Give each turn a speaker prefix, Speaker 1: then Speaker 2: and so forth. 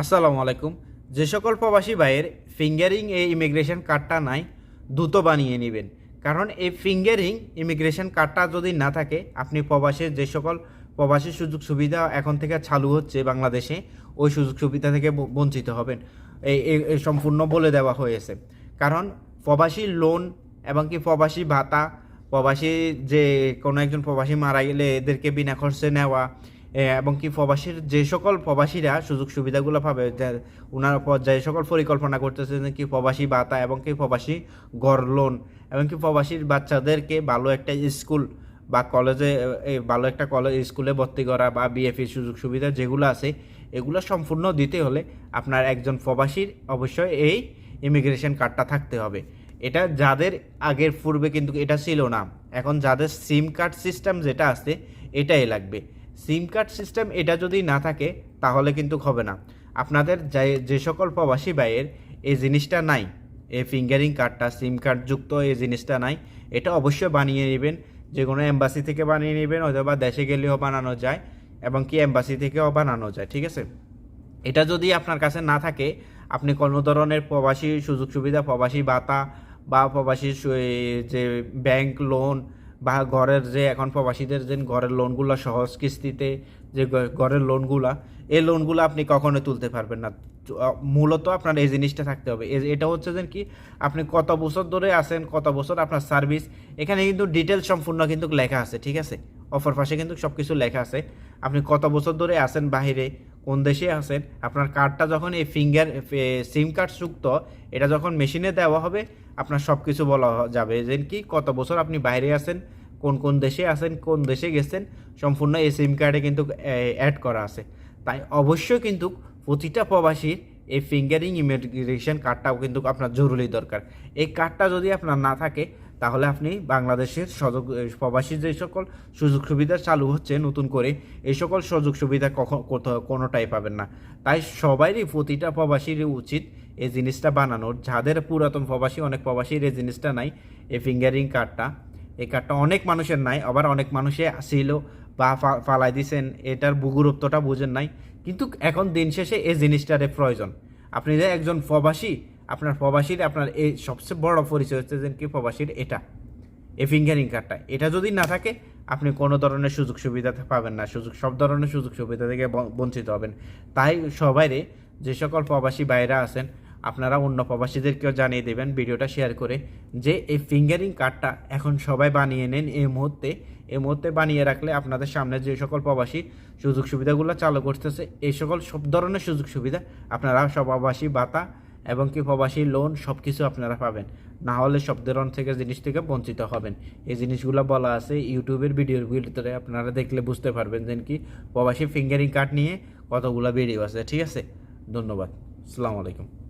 Speaker 1: আসসালামু আলাইকুম। যে সকল প্রবাসী ভাইয়ের ফিঙ্গারিং এই ইমিগ্রেশন কার্ডটা নাই, দ্রুত বানিয়ে নেবেন। কারণ এই ফিঙ্গারিং ইমিগ্রেশন কার্ডটা যদি না থাকে, আপনি প্রবাসের যে সকল প্রবাসী সুযোগ সুবিধা এখন থেকে চালু হচ্ছে বাংলাদেশে, ওই সুযোগ সুবিধা থেকে বঞ্চিত হবেন। এই সম্পূর্ণ বলে দেওয়া হয়েছে। কারণ প্রবাসী লোন এবং কি প্রবাসী ভাতা, প্রবাসী যে কোনো একজন প্রবাসী মারা গেলে এদেরকে বিনা খরচে নেওয়া এবং কি প্রবাসীর যে সকল প্রবাসীরা সুযোগ সুবিধাগুলো পাবে ওনার যে সকল পরিকল্পনা করতেছে যে কি প্রবাসী ভাতা এবং কি প্রবাসী ঘর লোন এবং কি প্রবাসীর বাচ্চাদেরকে ভালো একটা স্কুল বা কলেজে ভালো একটা কলেজ স্কুলে ভর্তি করা বা বিএফির সুযোগ সুবিধা যেগুলো আছে, এগুলো সম্পূর্ণ দিতে হলে আপনার একজন প্রবাসীর অবশ্যই এই ইমিগ্রেশন কার্ডটা থাকতে হবে। এটা যাদের আগের পূর্বে কিন্তু এটা ছিল না, এখন যাদের সিম কার্ড সিস্টেম যেটা আছে, এটাই লাগবে। সিম কার্ড সিস্টেম এটা যদি না থাকে, তাহলে কিন্তু হবে না। আপনাদের যে সকল প্রবাসী ভাইয়ের এই জিনিসটা নাই, এই ফিঙ্গারিং কার্ডটা, সিম কার্ড যুক্ত এই জিনিসটা নাই, এটা অবশ্যই বানিয়ে নেবেন। যে কোনো এম্বাসি থেকে বানিয়ে নেবেন, অথবা দেশে গেলেও বানানো যায় এবং কি এম্বাসি থেকেও বানানো যায়, ঠিক আছে? এটা যদি আপনার কাছে না থাকে, আপনি কোনো ধরনের প্রবাসী সুযোগ সুবিধা, প্রবাসী ভাতা বা প্রবাসী যে ব্যাংক লোন বা ঘরের যে এখন প্রবাসীদের যে ঘরের লোনগুলো সহজ কিস্তিতে যে ঘরের লোনগুলা এই লোনগুলো আপনি কখনো তুলতে পারবেন না। মূলত আপনার এই জিনিসটা থাকতে হবে। এটা হচ্ছে যে কি, আপনি কত বছর ধরে আছেন, কত বছর আপনার সার্ভিস এখানে কিন্তু ডিটেলস সম্পূর্ণ কিন্তু লেখা আছে, ঠিক আছে? অফার পাশে কিন্তু সব কিছু লেখা আছে। আপনি কত বছর ধরে আছেন বাহিরে কোন দেশে আছেন, আপনার কার্ডটা যখন এই ফিঙ্গার সিম কার্ড যুক্ত এটা যখন মেশিনে দেওয়া হবে, আপনার সব কিছু বলা যাবে। যে কি, কত বছর আপনি বাইরে আছেন, কোন কোন দেশে আছেন, কোন দেশে গেছেন, সম্পূর্ণ এই সিম কার্ডে কিন্তু অ্যাড করা আছে। তাই অবশ্যই কিন্তু প্রতিটা প্রবাসীর এই ফিঙ্গারিং ইমিগ্রেশন কার্ডটাও কিন্তু আপনার জরুরি দরকার। এই কার্ডটা যদি আপনার না থাকে তাহলে আপনি বাংলাদেশের সুযোগ প্রবাসী যে সকল সুযোগ সুবিধা চালু হচ্ছে নতুন করে, এই সকল সুযোগ সুবিধা কখন কোনোটাই পাবেন না। তাই সবারই প্রতিটা প্রবাসীরই উচিত এই জিনিসটা বানানোর। যাদের পুরাতন প্রবাসী, অনেক প্রবাসীর এই জিনিসটা নাই, এই ফিঙ্গারিং কার্ডটা। এই কার্ডটা অনেক মানুষের নাই, আবার অনেক মানুষে ছিল বা ফালাই দিছেন, এটার গুরুত্বটা বুঝেন নাই। কিন্তু এখন দিন শেষে এই জিনিসটারে প্রয়োজন। আপনি যে একজন প্রবাসী আপনার প্রবাসীর, আপনার এই সবচেয়ে বড় পরিচয় হচ্ছে যে কি প্রবাসীর এটা, এই ফিঙ্গারিং কার্ডটা। এটা যদি না থাকে, আপনি কোনো ধরনের সুযোগ সুবিধা পাবেন না। সুযোগ, সব ধরনের সুযোগ সুবিধা থেকে বঞ্চিত হবেন। তাই সবাইরে যে সকল প্রবাসী বাইরা আছেন, আপনারা অন্য প্রবাসীদেরকেও জানিয়ে দেবেন ভিডিওটা শেয়ার করে যে এই ফিঙ্গারিং কার্ডটা এখন সবাই বানিয়ে নেন এই মুহূর্তে। এই মুহূর্তে বানিয়ে রাখলে আপনাদের সামনে যে সকল প্রবাসী সুযোগ সুবিধাগুলো চালু করতেছে, এই সকল সব ধরনের সুযোগ সুবিধা আপনারা সব প্রবাসী ভাতা এবং কি প্রবাসী লোন সব কিছু আপনারা পাবেন। না হলে সব ধরনের থেকে জিনিস থেকে বঞ্চিত হবেন। এই জিনিসগুলো বলা আছে ইউটিউবের ভিডিওর ভিতরে, আপনারা দেখলে বুঝতে পারবেন যে কি প্রবাসী ফিঙ্গারিং কার্ড নিয়ে কতগুলো ভিডিও আছে, ঠিক আছে? ধন্যবাদ। আসসালামু আলাইকুম।